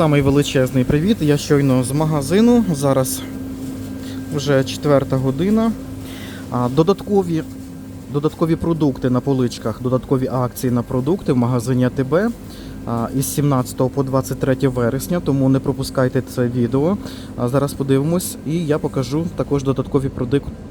Самий величезний привіт. Я щойно з магазину. Зараз вже четверта година. Додаткові, додаткові продукти на поличках, додаткові акції на продукти в магазині АТБ із 17 по 23 вересня, тому не пропускайте це відео. Зараз подивимось і я покажу також додаткові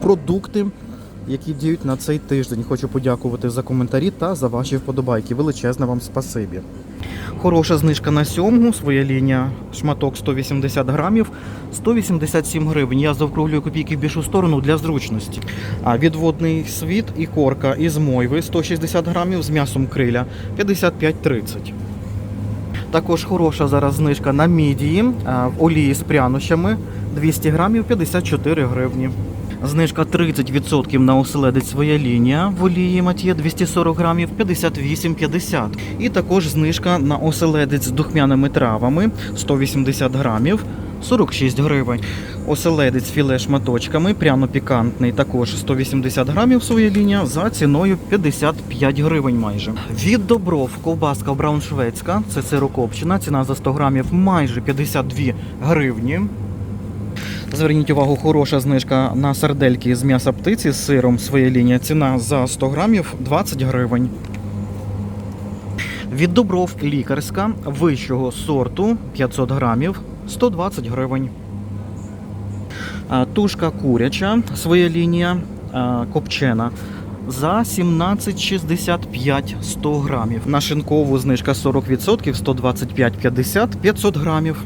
продукти, які діють на цей тиждень. Хочу подякувати за коментарі та за ваші вподобайки. Величезне вам спасибі. Хороша знижка на сьомгу, своя лінія, шматок 180 грамів, 187 гривень. Я заокруглюю копійки в більшу сторону для зручності. А відводний світ і корка із мойви 160 грамів з м'ясом криля 55,30. Також хороша зараз знижка на мідії в олії з прянощами 200 грамів 54 гривні. Знижка 30% на оселедець своя лінія в олії Матія 240 грамів 58,50. І також знижка на оселедець з духмяними травами 180 грамів 46 гривень. Оселедець філе шматочками, пряно-пікантний, також 180 грамів своя лінія за ціною 55 гривень майже. Від Добров ковбаска брауншвецька, це сирокопчена, ціна за 100 грамів майже 52 гривні. Зверніть увагу, хороша знижка на сардельки з м'яса птиці з сиром своя лінія. Ціна за 100 грамів 20 гривень. Від Добров лікарська вищого сорту 500 грамів 120 гривень. Тушка куряча, своя лінія копчена за 17,65 100 грамів. На шинкову знижка 40%, 125,50 500 грамів.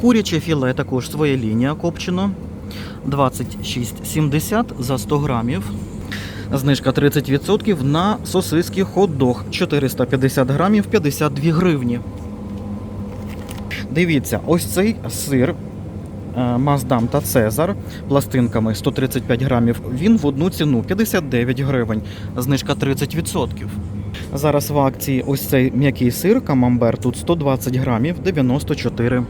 Куряче філе також своя лінія копчено 26,70 за 100 грамів. Знижка 30% на сосиски хот-дог 450 грамів 52 гривні. Дивіться, ось цей сир е, Маздам та Цезар пластинками 135 грамів. Він в одну ціну 59 гривень. Знижка 30%. Зараз в акції ось цей м'який сир камамбер тут 120 грамів 94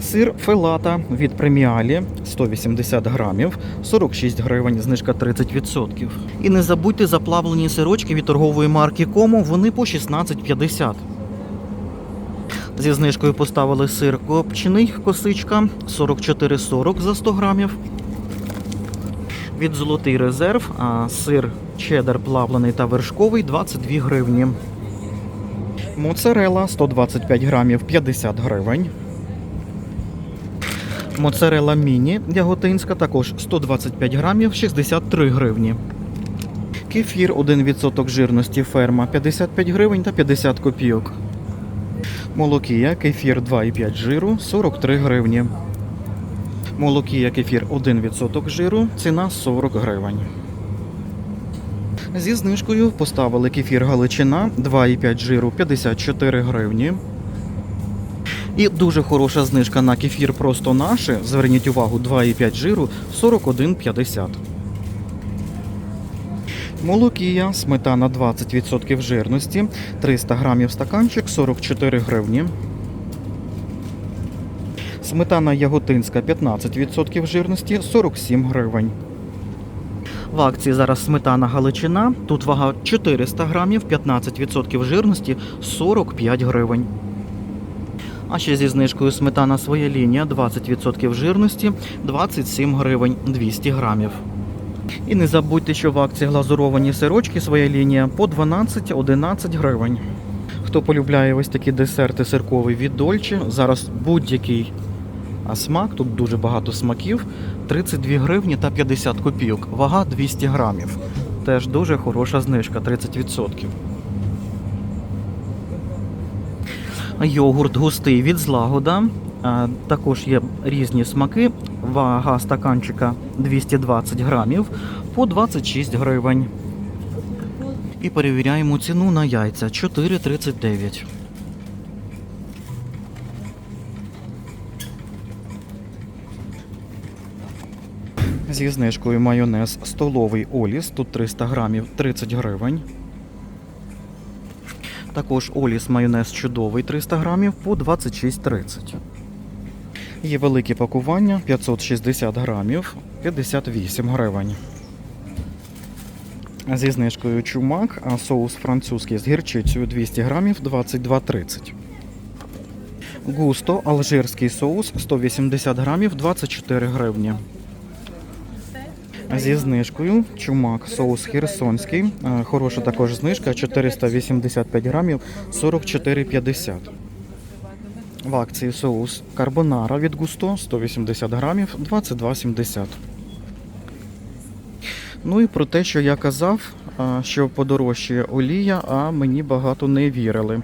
Сир фелата від преміалі 180 грамів, 46 гривень, знижка 30%. І не забудьте заплавлені сирочки від торгової марки Комо, вони по 16,50. Зі знижкою поставили сир копчений косичка 44,40 за 100 грамів. Від золотий резерв, а сир чеддер плавлений та вершковий 22 гривні. Моцарела 125 грамів 50 гривень. Моцарела міні яготинська також 125 грамів 63 гривні. Кефір 1% жирності ферма 55 гривень та 50 копійок. Молокія кефір 2,5 жиру 43 гривні. Молокія кефір 1% жиру, ціна 40 гривень. Зі знижкою поставили кефір Галичина 2,5 жиру 54 гривні. І дуже хороша знижка на кефір просто наше. Зверніть увагу, 2,5 жиру 41,50. Молокія, сметана 20% жирності, 300 грамів стаканчик 44 гривні. Сметана яготинська 15% жирності 47 гривень. В акції зараз сметана Галичина. Тут вага 400 грамів, 15% жирності 45 гривень. А ще зі знижкою сметана своя лінія 20% жирності 27 гривень 200 грамів. І не забудьте, що в акції глазуровані сирочки своя лінія по 12-11 гривень. Хто полюбляє ось такі десерти сиркові від Дольче, зараз будь-який а смак, тут дуже багато смаків, 32 гривні та 50 копійок, вага 200 грамів. Теж дуже хороша знижка, 30%. Йогурт густий від злагода. Також є різні смаки. Вага стаканчика 220 грамів по 26 гривень. І перевіряємо ціну на яйця 4,39. Зі знижкою майонез столовий Оліс. Тут 300 грамів 30 гривень. Також Оліс майонез чудовий 300 грамів по 26,30. Є великі пакування 560 грамів 58 гривень. Зі знижкою чумак, а соус французький з гірчицею 200 грамів 22,30. Густо алжирський соус 180 грамів 24 гривні. Зі знижкою чумак соус херсонський. е, Хороша також знижка 485 грамів 44,50. В акції соус карбонара від густо 180 грамів 22,70. Ну і про те, що я казав, що подорожчає олія, а мені багато не вірили.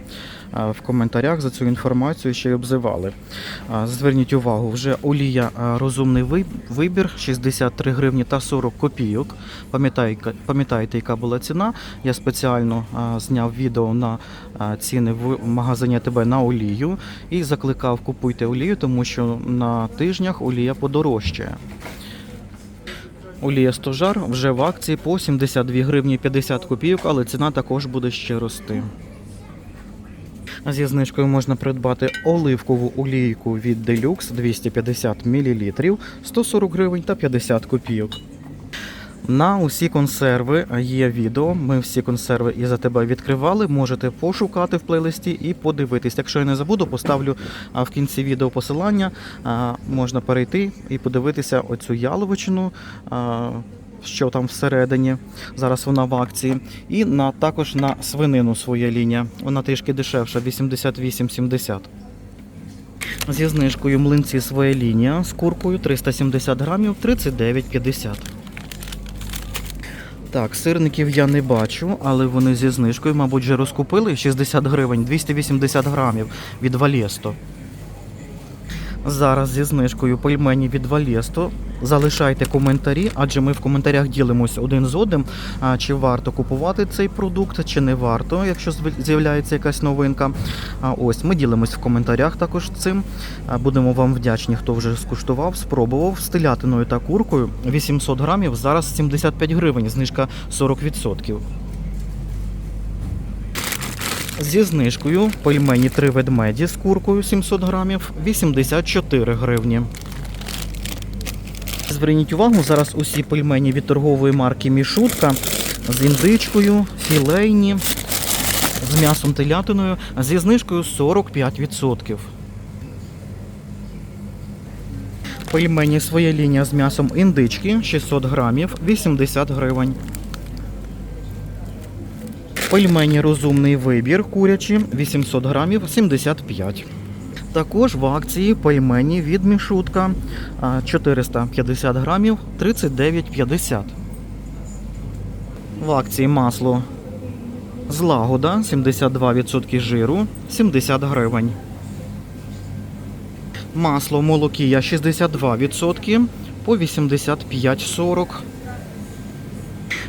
А, В коментарях за цю інформацію ще й обзивали. Зверніть увагу, вже олія розумний вибір 63 гривні та 40 копійок. Пам'ятаєте, яка була ціна? Я спеціально зняв відео на ціни в магазині ТБ на олію і закликав купуйте олію, тому що на тижнях олія подорожчає. Олія стожар вже в акції по 72 гривні 50 копійок, але ціна також буде ще рости. Зі знижкою можна придбати оливкову олійку від Deluxe 250 мл 140 гривень та 50 копійок. На усі консерви є відео. Ми всі консерви і за тебе відкривали. Можете пошукати в плейлисті і подивитись. Якщо я не забуду, поставлю в кінці відео посилання. Можна перейти і подивитися оцю яловичину. Що там всередині, зараз вона в акції. І на, також на свинину своя лінія. Вона трішки дешевша, 88,70. Зі знижкою млинці своя лінія з куркою 370 грамів 39,50. Так, сирників я не бачу, але вони зі знижкою, мабуть, вже розкупили 60 гривень, 280 грамів від Валєсто. Зараз зі знижкою пельмені від Валєсто. Залишайте коментарі, адже ми в коментарях ділимося один з одним, чи варто купувати цей продукт, чи не варто, якщо з'являється якась новинка. А ось ми ділимось в коментарях також цим. Будемо вам вдячні, хто вже скуштував, спробував з та куркою 800 грамів. Зараз 75 гривень, знижка 40%. Зі знижкою пельмені три ведмеді з куркою 700 грамів 84 гривні. Зверніть увагу, зараз усі пельмені від торгової марки Мішутка з індичкою, філейні, з м'ясом телятиною зі знижкою 45%. Пельмені своя лінія з м'ясом індички 600 грамів 80 гривень. Пельмені розумний вибір курячі 800 грамів 75. Також в акції пельмені від мішутка 450 грамів 39,50. В акції масло злагода 72% жиру 70 гривень. Масло молокія 62% по 85,40.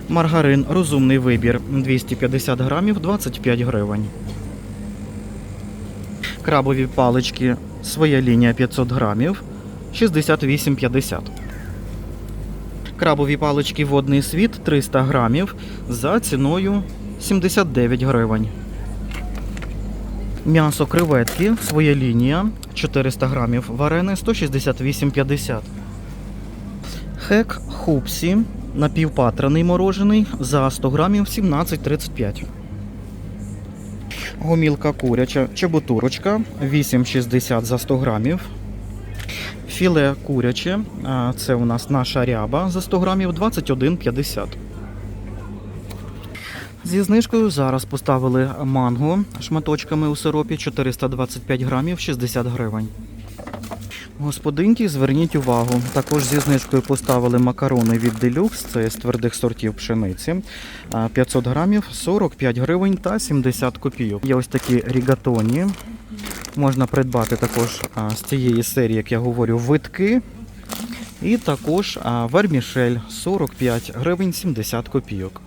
Маргарин розумний вибір 250 грамів 25 гривень. Крабові палички своя лінія 500 грамів 68,50. Крабові палички водний світ 300 грамів за ціною 79 гривень. М'ясо креветки своя лінія 400 грамів варене 168,50. Хек хупсі напівпатраний морожений за 100 грамів 17,35. Гомілка куряча чебутурочка 8,60 за 100 грамів. Філе куряче, це у нас наша ряба за 100 грамів 21,50. Зі знижкою зараз поставили манго шматочками у сиропі 425 грамів 60 гривень. Господинки, зверніть увагу. Також зі знижкою поставили макарони від Deluxe, це з твердих сортів пшениці. 500 грамів 45 гривень та 70 копійок. Є ось такі рігатоні. Можна придбати також з цієї серії, як я говорю, витки. І також вермішель 45 гривень 70 копійок.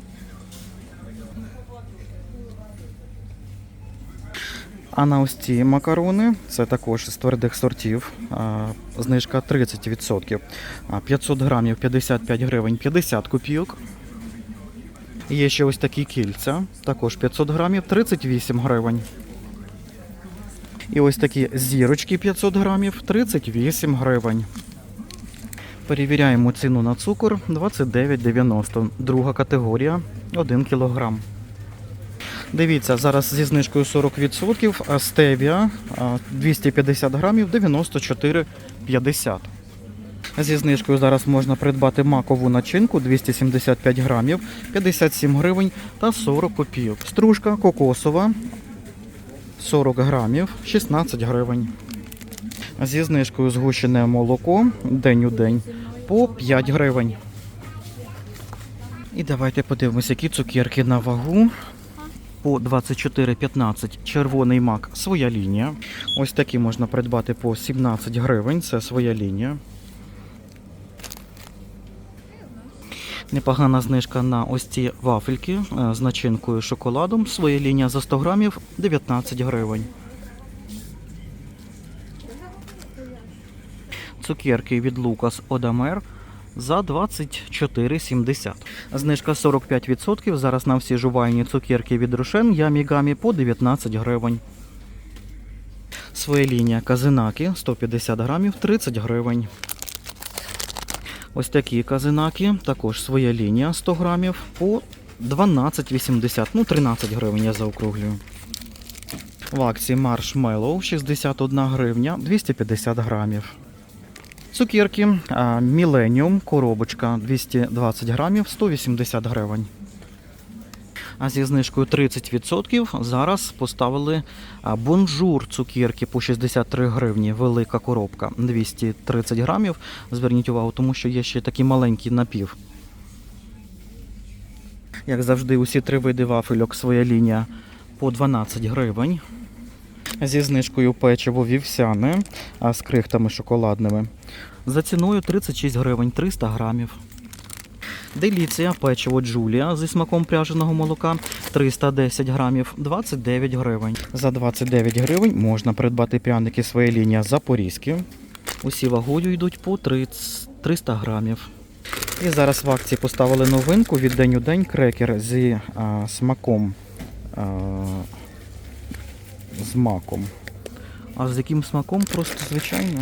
А на ось ці макарони, це також з твердих сортів, знижка 30%. 500 грамів 55 гривень 50 копійок. Є ще ось такі кільця, також 500 грамів 38 гривень. І ось такі зірочки 500 грамів 38 гривень. Перевіряємо ціну на цукор 29,90. Друга категорія 1 кг. Дивіться, зараз зі знижкою 40%, а стевія 250 грамів 94,50. Зі знижкою зараз можна придбати макову начинку 275 грамів 57 гривень та 40 копійок. Стружка кокосова 40 грамів 16 гривень. Зі знижкою згущене молоко день у день по 5 гривень. І давайте подивимося, які цукерки на вагу. По 24,15 червоний мак своя лінія. Ось такі можна придбати по 17 гривень. Це своя лінія. Непогана знижка на ось ці вафельки е, з начинкою шоколадом. Своя лінія за 100 грамів 19 гривень. Цукерки від Лукас Одамер за 24,70. Знижка 45%. Зараз на всі жувальні цукерки від Рошен Ямі Гамі по 19 гривень. Своя лінія казинаки 150 грамів 30 гривень. Ось такі казинаки, також своя лінія 100 грамів по 12,80, ну 13 гривень я заокруглюю. В акції Marshmallow 61 гривня 250 грамів. Цукерки Millennium, коробочка 220 грамів 180 гривень. А зі знижкою 30% зараз поставили бонжур цукерки по 63 гривні. Велика коробка 230 грамів. Зверніть увагу, тому що є ще такий маленький напів. Як завжди, усі три види вафельок своя лінія по 12 гривень. Зі знижкою печиво вівсяне з крихтами шоколадними. За ціною 36 гривень 300 грамів. Деліція печиво Джулія зі смаком пряженого молока 310 грамів 29 гривень. За 29 гривень можна придбати пряники своєї лінії Запорізькі. Усі вагою йдуть по 30 300 грамів. І зараз в акції поставили новинку від день у день крекер зі а, смаком. А, з маком. А з яким смаком? Просто звичайно.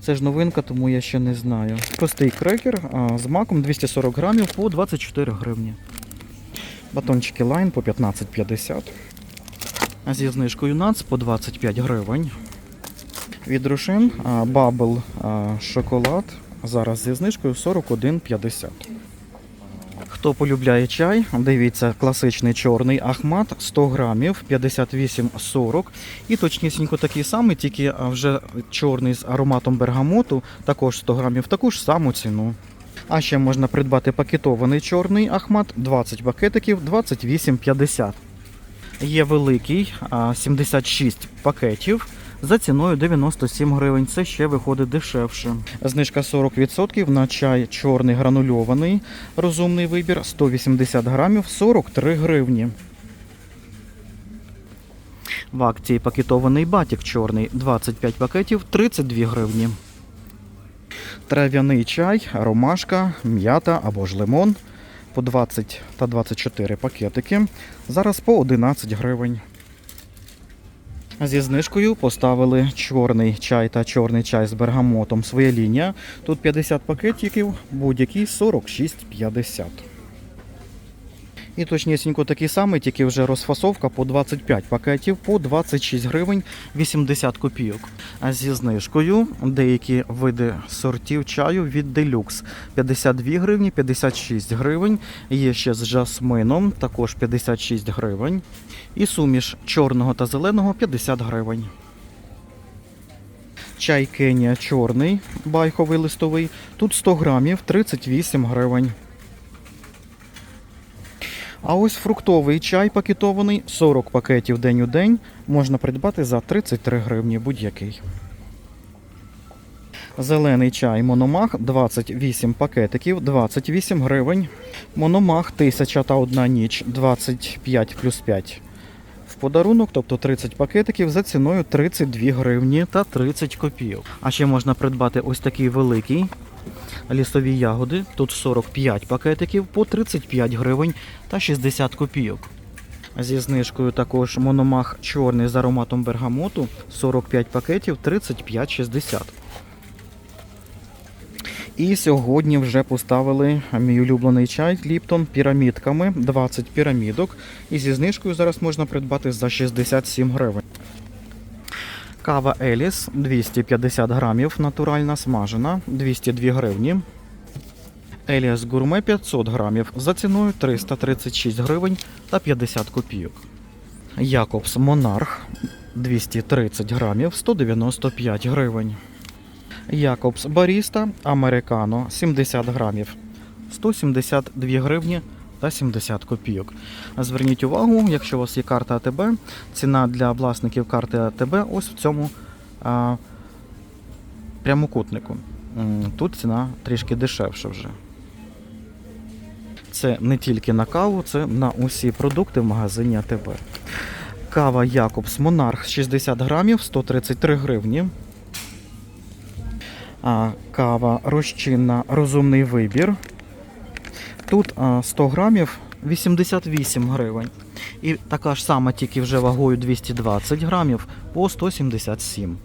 Це ж новинка, тому я ще не знаю. Простий крекер а, з маком 240 грамів по 24 гривні. Батончики лайн по 15,50. А зі знижкою нац по 25 гривень. Від Рушин бабл шоколад. Зараз зі знижкою 41,50. Хто полюбляє чай, дивіться, класичний чорний Ахмат 100 грамів 58,40. І точнісінько такий самий, тільки вже чорний з ароматом бергамоту, також 100 грамів, таку ж саму ціну. А ще можна придбати пакетований чорний Ахмат 20 пакетиків 28,50. Є великий 76 пакетів. За ціною 97 гривень. Це ще виходить дешевше. Знижка 40% на чай чорний гранульований. Розумний вибір 180 грамів 43 гривні. В акції пакетований батік чорний 25 пакетів 32 гривні. Трав'яний чай, ромашка, м'ята або ж лимон по 20 та 24 пакетики. Зараз по 11 гривень. Зі знижкою поставили чорний чай та чорний чай з бергамотом. Своя лінія. Тут 50 пакетиків, будь-який 46,50. І точнісінько такий самий, тільки вже розфасовка по 25 пакетів по 26 гривень 80 копійок. А зі знижкою деякі види сортів чаю від Deluxe 52 гривні, 56 гривень. Є ще з жасмином, також 56 гривень. І суміш чорного та зеленого 50 гривень. Чай Кенія чорний, байховий листовий. Тут 100 грамів 38 гривень. А ось фруктовий чай пакетований 40 пакетів день у день можна придбати за 33 гривні будь-який. Зелений чай Мономах 28 пакетиків 28 гривень. Мономах 1000 та одна ніч 25 плюс 5 в подарунок, тобто 30 пакетиків за ціною 32 гривні та 30 копійок. А ще можна придбати ось такий великий лісові ягоди. Тут 45 пакетиків по 35 гривень та 60 копійок. Зі знижкою також мономах чорний з ароматом бергамоту 45 пакетів 35,60. І сьогодні вже поставили мій улюблений чай Ліптон пірамідками, 20 пірамідок. І зі знижкою зараз можна придбати за 67 гривень. Кава Еліс 250 грамів, натуральна смажена, 202 гривні. Еліас Гурме 500 грамів за ціною 336 гривень та 50 копійок. Якобс Монарх 230 грамів 195 гривень. Якобс Баріста Американо 70 грамів 172 гривні та 70 копійок. Зверніть увагу, якщо у вас є карта АТБ, ціна для власників карти АТБ ось в цьому а, прямокутнику. Тут ціна трішки дешевша вже. Це не тільки на каву, це на усі продукти в магазині АТБ. Кава Якобс Монарх 60 грамів 133 гривні. А, кава розчинна розумний вибір. Тут 100 грамів 88 гривень. І така ж сама, тільки вже вагою 220 грамів по 177.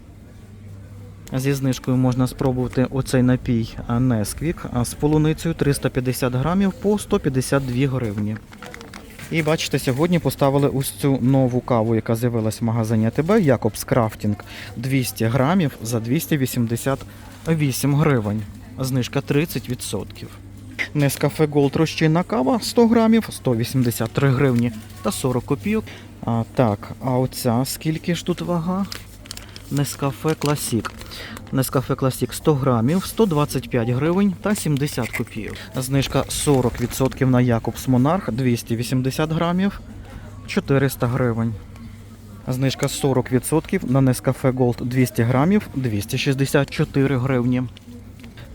Зі знижкою можна спробувати оцей напій Несквік з полуницею 350 грамів по 152 гривні. І бачите, сьогодні поставили ось цю нову каву, яка з'явилась в магазині АТБ, Якобс Крафтінг 200 грамів за 288 гривень. Знижка 30%. Нескафе Голд розчинна кава 100 грамів 183 гривні та 40 копійок. А, так, а оця скільки ж тут вага? Нескафе Класік. Нескафе Класік 100 грамів, 125 гривень та 70 копійок. Знижка 40% на Якобс Монарх 280 грамів, 400 гривень. Знижка 40% на Нескафе Голд 200 грамів, 264 гривні.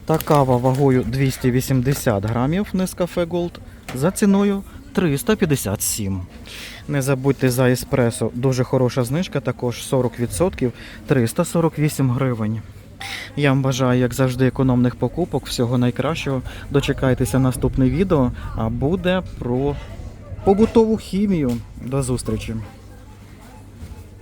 Та кава вагою 280 грамів Нескафе Голд за ціною 357. Не забудьте за еспресо, дуже хороша знижка, також 40%, 348 гривень. Я вам бажаю, як завжди, економних покупок, всього найкращого. Дочекайтеся наступне відео, а буде про побутову хімію. До зустрічі!